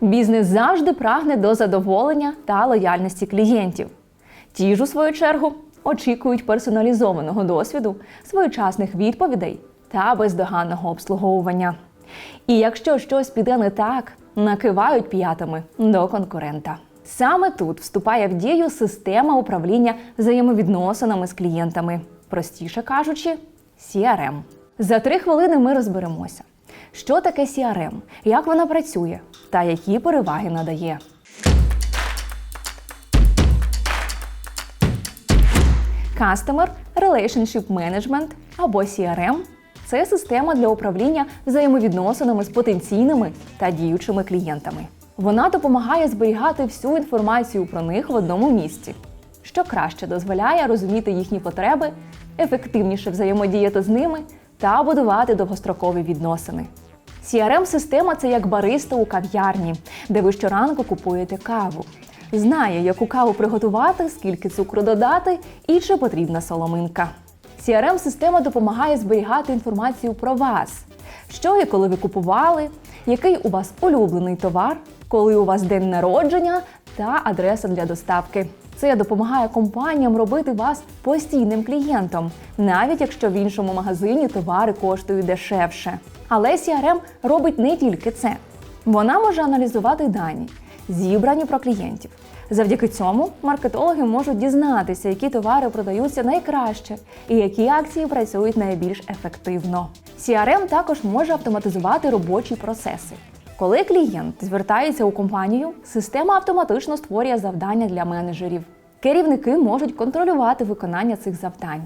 Бізнес завжди прагне до задоволення та лояльності клієнтів. Ті ж, у свою чергу, очікують персоналізованого досвіду, своєчасних відповідей та бездоганного обслуговування. І якщо щось піде не так, накивають п'ятами до конкурента. Саме тут вступає в дію система управління взаємовідносинами з клієнтами, простіше кажучи, CRM. За три хвилини ми розберемося, що таке CRM, як вона працює та які переваги надає. Customer Relationship Management або CRM – це система для управління взаємовідносинами з потенційними та діючими клієнтами. Вона допомагає зберігати всю інформацію про них в одному місці, що краще дозволяє розуміти їхні потреби, ефективніше взаємодіяти з ними та будувати довгострокові відносини. CRM-система це як бариста у кав'ярні, де ви щоранку купуєте каву. Знає, яку каву приготувати, скільки цукру додати і чи потрібна соломинка. CRM-система допомагає зберігати інформацію про вас, що і коли ви купували, який у вас улюблений товар, коли у вас день народження та адреса для доставки. Це допомагає компаніям робити вас постійним клієнтом, навіть якщо в іншому магазині товари коштують дешевше. Але CRM робить не тільки це. Вона може аналізувати дані, зібрані про клієнтів. Завдяки цьому маркетологи можуть дізнатися, які товари продаються найкраще і які акції працюють найбільш ефективно. CRM також може автоматизувати робочі процеси. Коли клієнт звертається у компанію, система автоматично створює завдання для менеджерів. Керівники можуть контролювати виконання цих завдань.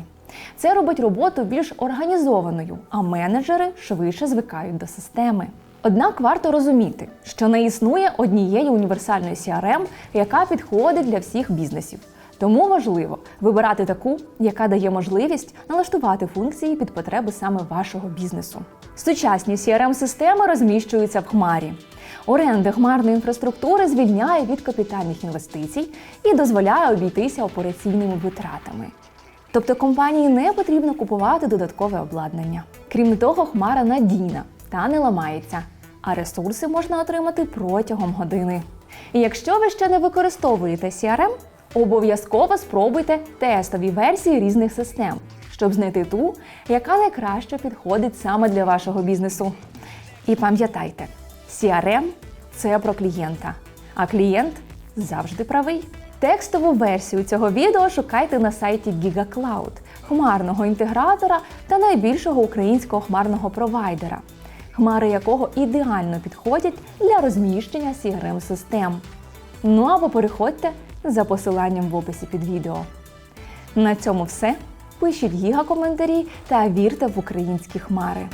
Це робить роботу більш організованою, а менеджери швидше звикають до системи. Однак варто розуміти, що не існує однієї універсальної CRM, яка підходить для всіх бізнесів. Тому важливо вибирати таку, яка дає можливість налаштувати функції під потреби саме вашого бізнесу. Сучасні CRM-системи розміщуються в хмарі. Оренда хмарної інфраструктури звільняє від капітальних інвестицій і дозволяє обійтися операційними витратами. Тобто компанії не потрібно купувати додаткове обладнання. Крім того, хмара надійна та не ламається, а ресурси можна отримати протягом години. І якщо ви ще не використовуєте CRM, обов'язково спробуйте тестові версії різних систем, щоб знайти ту, яка найкраще підходить саме для вашого бізнесу. І пам'ятайте, CRM – це про клієнта, а клієнт завжди правий. Текстову версію цього відео шукайте на сайті GigaCloud, хмарного інтегратора та найбільшого українського хмарного провайдера, хмари якого ідеально підходять для розміщення CRM-систем. Ну або переходьте за посиланням в описі під відео. На цьому все. Пишіть гіга коментарі та вірте в українські хмари.